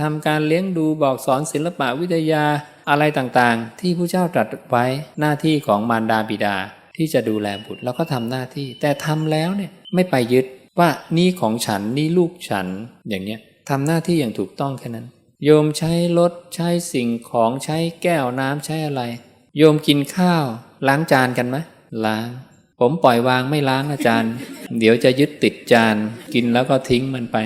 ทำการเลี้ยงดูบอกสอนศิลปะวิทยาอะไรต่างๆ ที่ผู้เจ้าตรัสไว้หน้าที่ของมารดาบิดา ที่จะดูแลบุตรเราก็ทำหน้าที่ แต่ทำแล้วเนี่ยไม่ไปยึดว่านี่ของฉันนี่ลูกฉันอย่างเนี้ยทำหน้าที่อย่างถูกต้องแค่นั้น โยมใช้รถใช้สิ่งของใช้แก้วน้ำใช้อะไร โยมกินข้าว ล้างจานกันไหมล้าง ผมปล่อยวางไม่ล้างอาจารย์ เดี๋ยวจะยึดติดจาน กินแล้วก็ทิ้งมันไป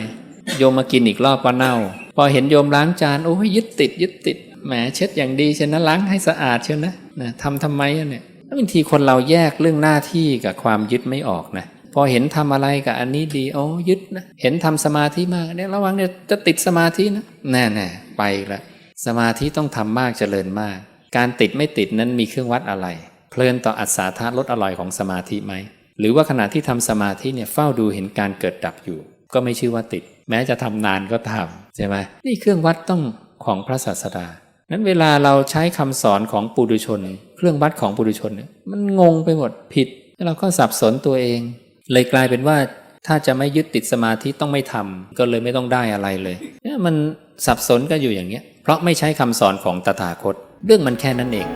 โยมมากินอีกรอบก็เน่า พอเห็นโยมล้างจานโอ้ยยึดติด ยึดติดแหมเช็ดอย่างดีเช่นนะล้างให้สะอาดเชียวนะนะทำทำไมเนี่ยแล้วบางทีคนเราแยกเรื่องหน้าที่กับความยึดไม่ออกนะพอเห็นทำอะไรกับอันนี้ดีโอ้ยึดนะเห็นทำสมาธิมากเนี่ยระวังเนี่ยจะติดสมาธินะแน่แน่ไปละสมาธิต้องทำมากเจริญมาก การติดไม่ติดนั้นมีเครื่องวัดอะไร เพลินต่ออัศาธาลดอร่อยของสมาธิไหมหรือว่าขณะที่ทำสมาธิเนี่ยเฝ้าดูเห็นการเกิดดับอยู่ ก็ไม่ชื่อว่าติด แม้จะทำนานก็ทำ ใช่ไหมนี่เครื่องวัดต้องของพระศาสดานั้นเวลาเราใช้คำสอนของปุถุชน เครื่องวัดของปุถุชนเนี่ยมันงงไปหมดผิดแล้วเราก็สับสนตัวเอง เลยกลายเป็นว่าถ้าจะไม่ยึดติดสมาธิต้องไม่ทำก็เลยไม่ต้องได้อะไรเลยเนี่ยมันสับสนกันอยู่อย่างเงี้ยเพราะไม่ใช้คำสอนของตถาคต เรื่องมันแค่นั้นเอง